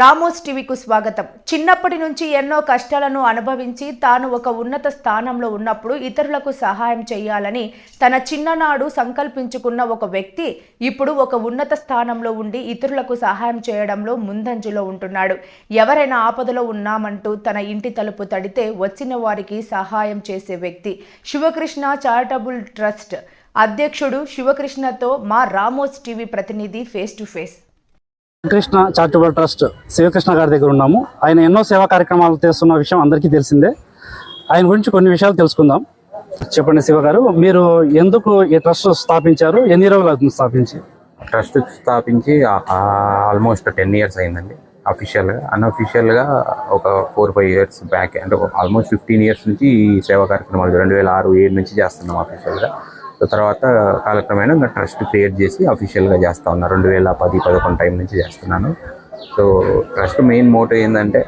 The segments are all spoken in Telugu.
రామోస్ టీవీకు స్వాగతం. చిన్నప్పటి నుంచి ఎన్నో కష్టాలను అనుభవించి తాను ఒక ఉన్నత స్థానంలో ఉన్నప్పుడు ఇతరులకు సహాయం చేయాలని తన చిన్ననాడు సంకల్పించుకున్న ఒక వ్యక్తి ఇప్పుడు ఒక ఉన్నత స్థానంలో ఉండి ఇతరులకు సహాయం చేయడంలో ముందంజలో ఉంటున్నాడు. ఎవరైనా ఆపదలో ఉన్నామంటూ తన ఇంటి తలుపు తడితే వచ్చిన వారికి సహాయం చేసే వ్యక్తి శివకృష్ణ చారిటబుల్ ట్రస్ట్ అధ్యక్షుడు శివకృష్ణతో మా రామోస్ టీవీ ప్రతినిధి face to face. Krishna charitable trust Shivakrishna గారి దగ్గర ఉన్నాము. ఆయన ఎన్నో సేవా కార్యక్రమాలు చేస్తున్న విషయం అందరికీ తెలిసిందే. ఆయన గురించి కొన్ని విషయాలు తెలుసుకుందాం. చెప్పండి శివ గారు మీరు ఎందుకు ఈ ట్రస్ట్ స్థాపించారు? ఎన్ని రోజులు అవుతుంది స్థాపించి? ట్రస్ట్ స్థాపించి ఆల్మోస్ట్ టెన్ ఇయర్స్ అయిందండి. అఫీషియల్గా అన్అఫీషియల్గా ఒక ఫోర్ ఫైవ్ ఇయర్స్ బ్యాక్ అంటే ఆల్మోస్ట్ ఫిఫ్టీన్ ఇయర్స్ నుంచి ఈ సేవా కార్యక్రమాలు రెండు వేల ఆరు ఏడు నుంచి చేస్తున్నాం అఫీషియల్గా తర్వాత కాలక్రమేణా ట్రస్ట్ క్రియేట్ చేసి అఫీషియల్గా చేస్తా ఉన్నా. రెండు వేల పది పదకొండు టైం నుంచి చేస్తున్నాను. సో ట్రస్ట్ మెయిన్ మోటో ఏంటంటే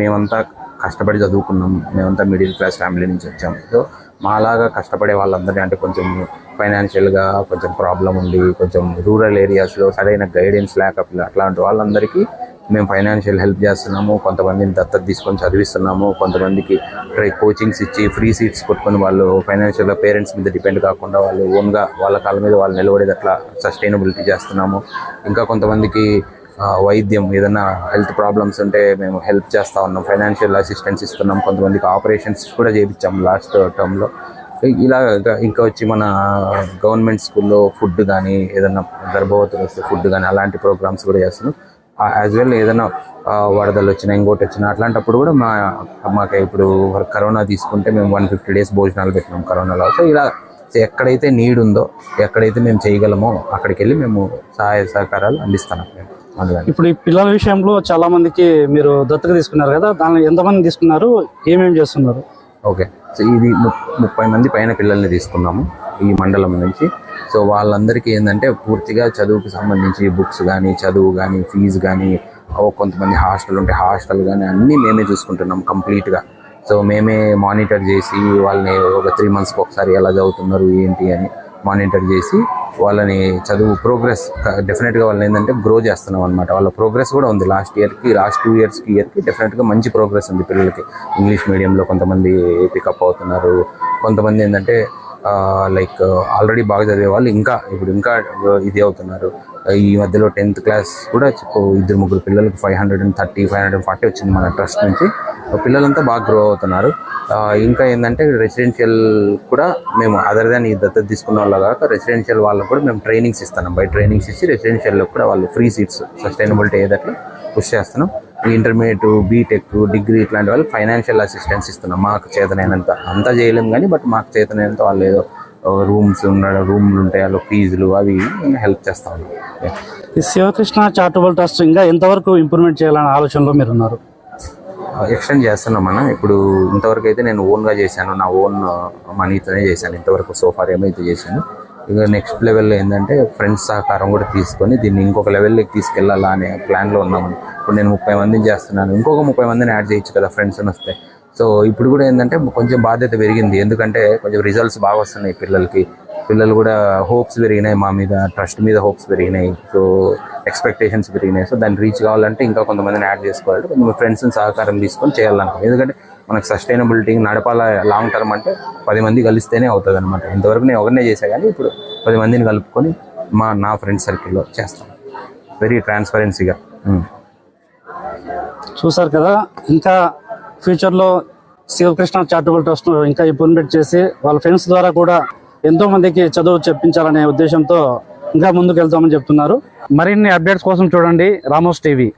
మేమంతా కష్టపడి చదువుకున్నాం. మేమంతా మిడిల్ క్లాస్ ఫ్యామిలీ నుంచి వచ్చాం. సో మాలాగా కష్టపడే వాళ్ళందరినీ అంటే కొంచెం ఫైనాన్షియల్గా కొంచెం ప్రాబ్లం ఉండి కొంచెం రూరల్ ఏరియాస్లో సరైన గైడెన్స్ లేక అట్లాంటి వాళ్ళందరికీ మేము ఫైనాన్షియల్ హెల్ప్ చేస్తున్నాము కొంతమందిని దత్తత తీసుకొని చదివిస్తున్నాము కొంతమందికి ట్రై కోచింగ్స్ ఇచ్చి ఫ్రీ సీట్స్ కొట్టుకొని వాళ్ళు ఫైనాన్షియల్గా పేరెంట్స్ మీద డిపెండ్ కాకుండా వాళ్ళు ఓన్గా వాళ్ళ కాళ్ళ మీద వాళ్ళు నిలబడేది అట్లా సస్టైనబిలిటీ చేస్తున్నాము. ఇంకా కొంతమందికి వైద్యం ఏదైనా హెల్త్ ప్రాబ్లమ్స్ ఉంటే మేము హెల్ప్ చేస్తా ఉన్నాం ఫైనాన్షియల్ అసిస్టెన్స్ ఇస్తున్నాం కొంతమందికి ఆపరేషన్స్ కూడా చేయించాము లాస్ట్ టర్మ్లో ఇలా ఇంకా- ఇంకా వచ్చి మన గవర్నమెంట్ స్కూల్లో ఫుడ్ కానీ ఏదైనా గర్భవతులు వస్తే ఫుడ్ కానీ అలాంటి ప్రోగ్రామ్స్ కూడా చేస్తున్నాం. యాజ్ వెల్ ఏదైనా వరదలు వచ్చినా ఇంకోటి వచ్చినా అట్లాంటప్పుడు కూడా మా మాకు ఇప్పుడు కరోనా తీసుకుంటే మేము వన్ ఫిఫ్టీ డేస్ భోజనాలు పెట్టినాం కరోనాలో. సో ఇలా ఎక్కడైతే నీడ్ ఉందో ఎక్కడైతే మేము చేయగలమో అక్కడికి వెళ్ళి మేము సహాయ సహకారాలు అందుకని. ఇప్పుడు ఈ పిల్లల విషయంలో చాలా మందికి మీరు దత్తత తీసుకున్నారు కదా దానిలో ఎంతమంది తీసుకున్నారు ఏమేమి చేస్తున్నారు? ఓకే. సో ఇది ము- ముప్పై మంది పైన పిల్లల్ని తీసుకున్నాము ఈ మండలం నుంచి. సో వాళ్ళందరికీ ఏంటంటే పూర్తిగా చదువుకి సంబంధించి బుక్స్ కానీ చదువు కానీ ఫీజు కానీ కొంతమంది హాస్టల్ ఉంటే హాస్టల్ కానీ అన్నీ మేమే చూసుకుంటున్నాం కంప్లీట్గా. సో మేమే మానిటర్ చేసి వాళ్ళని ఒక త్రీ మంత్స్కి ఒకసారి ఎలా చదువుతున్నారు ఏంటి అని మానిటర్ చేసి వాళ్ళని చదువు ప్రోగ్రెస్ డెఫినెట్గా వాళ్ళని ఏంటంటే గ్రో చేస్తున్నాం అనమాట వాళ్ళ ప్రోగ్రెస్ కూడా ఉంది. లాస్ట్ ఇయర్కి లాస్ట్ టూ ఇయర్స్కి ఇయర్కి డెఫినెట్గా మంచి ప్రోగ్రెస్ ఉంది పిల్లలకి. ఇంగ్లీష్ మీడియంలో కొంతమంది పికప్ అవుతున్నారు. కొంతమంది ఏంటంటే లైక్ ఆల్రెడీ బాగా చదివే వాళ్ళు ఇంకా ఇప్పుడు ఇంకా ఇది అవుతున్నారు. ఈ మధ్యలో టెన్త్ క్లాస్ కూడా ఇద్దరు ముగ్గురు పిల్లలకి five hundred and thirty five hundred forty వచ్చింది మన ట్రస్ట్ నుంచి. పిల్లలంతా బాగా గ్రో అవుతున్నారు. ఇంకా ఏంటంటే రెసిడెన్షియల్ కూడా మేము అదర్ దాన్ ఈ దత్తత తీసుకున్న వాళ్ళ కాక రెసిడెన్షియల్ వాళ్ళకు కూడా మేము ట్రైనింగ్స్ ఇస్తున్నాం. బై ట్రైనింగ్స్ ఇచ్చి రెసిడెన్షియల్లో కూడా వాళ్ళు ఫ్రీ సీట్స్ సస్టైనబిలిటీ ఏదట్లా పుష్ చేస్తున్నాం. ఇంటర్మీడియట్ బీటెక్ డిగ్రీ ఇట్లాంటి వాళ్ళకి ఫైనాన్షియల్ అసిస్టెన్స్ ఇస్తున్నాం మాకు చేతనైనంత అంతా చేయలేం కానీ బట్ మాకు చేతనైనంత వాళ్ళు ఏదో రూమ్స్ ఉండడం రూమ్లు ఉంటాయి వాళ్ళు ఫీజులు అవి హెల్ప్ చేస్తా ఉన్నాం ఈ శివకృష్ణ చారిటబుల్ ట్రస్ట్ ఇంకా ఎంతవరకు ఇంప్రూవ్మెంట్ చేయాలనే ఆలోచనలో మీరు ఉన్నారు ఎక్స్టెండ్ చేస్తున్నాం అన్న. ఇప్పుడు ఇంతవరకు అయితే నేను ఓన్గా చేశాను. నా ఓన్ మనీతోనే చేశాను. ఇంతవరకు సోఫార్ ఏమైతే చేశాను. ఇక నెక్స్ట్ లెవెల్లో ఏంటంటే ఫ్రెండ్స్ సహకారం కూడా తీసుకొని దీన్ని ఇంకొక లెవెల్లోకి తీసుకెళ్ళాలా అనే ప్లాన్లో ఉన్నాము ఇప్పుడు నేను ముప్పై మందిని చేస్తున్నాను. ఇంకొక ముప్పై మందిని యాడ్ చేయొచ్చు కదా ఫ్రెండ్స్ అని వస్తే. సో ఇప్పుడు కూడా ఏంటంటే కొంచెం బాధ్యత పెరిగింది. ఎందుకంటే కొంచెం రిజల్ట్స్ బాగా వస్తున్నాయి పిల్లలకి. పిల్లలు కూడా హోప్స్ పెరిగినాయి మా మీద ట్రస్ట్ మీద హోప్స్ పెరిగినాయి. సో ఎక్స్పెక్టేషన్స్ పెరిగినాయి. సో దాన్ని రీచ్ కావాలంటే ఇంకా కొంతమందిని యాడ్ చేసుకోవాలి. కొంచెం ఫ్రెండ్స్ని సహకారం తీసుకొని చేయాలనుకో ఎందుకంటే మనకు సస్టైనబిలిటీ నడపాల లాంగ్ టర్మ్ అంటే పది మంది కలిస్తేనే అవుతుంది అనమాట ఇంతవరకు నేను ఒకరినే చేసా కానీ ఇప్పుడు పది మందిని కలుపుకొని మా నా ఫ్రెండ్ సర్కిల్లో చేస్తాను వెరీ ట్రాన్స్పరెన్సీగా చూసారు కదా ఇంకా ఫ్యూచర్లో శివకృష్ణ చారిటబుల్ ట్రస్ట్ ఇంకా ఇంప్రూవ్మెంట్ చేసి వాళ్ళ ఫ్రెండ్స్ ద్వారా కూడా ఎంతో మందికి చదువు చెప్పించాలనే ఉద్దేశంతో ఇంకా ముందుకు వెళ్తామని చెప్తున్నారు. మరిన్ని అప్డేట్స్ కోసం చూడండి రామోస్ టీవీ.